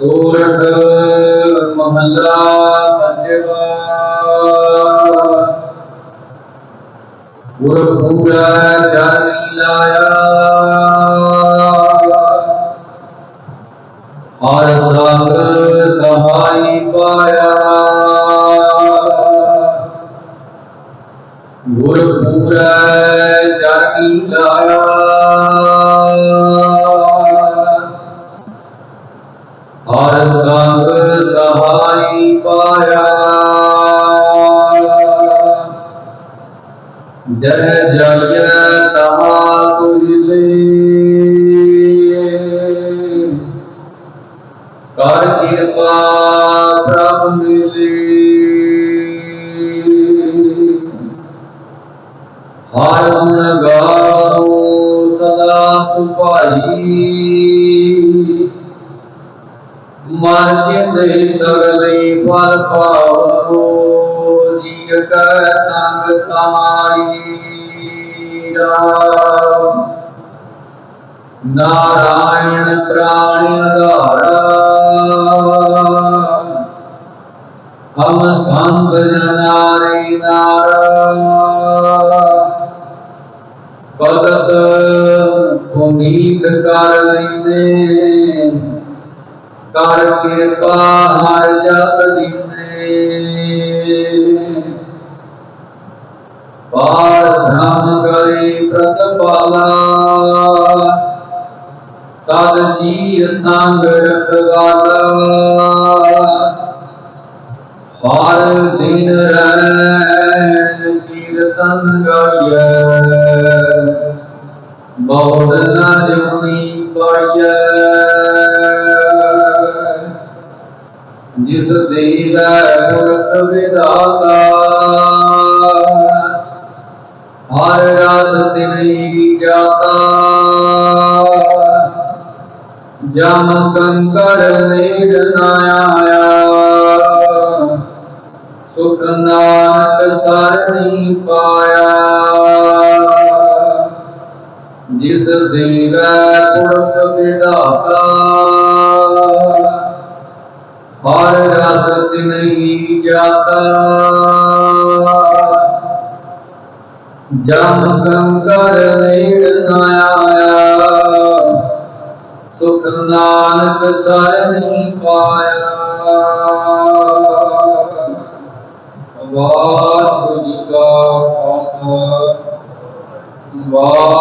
ਸੂਰਠ ਮਹੱਲਾ ਪੰਜਵਾ ਗੁਰਪੂਰਾ ਜਨ ਲਾਇਆ। ਹਰ ਸੰਗ ਸਹਾਈ ਪਾਇਆ। ਗੁਰਪੂਰਾ ਜਨ ਲਾਇਆ। सब सहाय पाया जय जय कर कृपा प्रभ मिली हर गुण सदा सुपाही मार्जित सगले फल पावो संग साई नारायण प्राण हम संग जनारे नारा पदत कर लेने कर कृपा हर जस पार धन करे प्रतपाला। सद जी संग रखवाला। हर दिन रहे कीर्तन कर सुधी विधाता हर रास दिन ज्ञाता जम कंकर नेर नाया सुख नानक सरणी पाया जिस दिन पुरुष विधाता। और विरासत नहीं जाता। जम कंकर आया। सुख नानक सर नहीं पाया। वाह तुझका वाह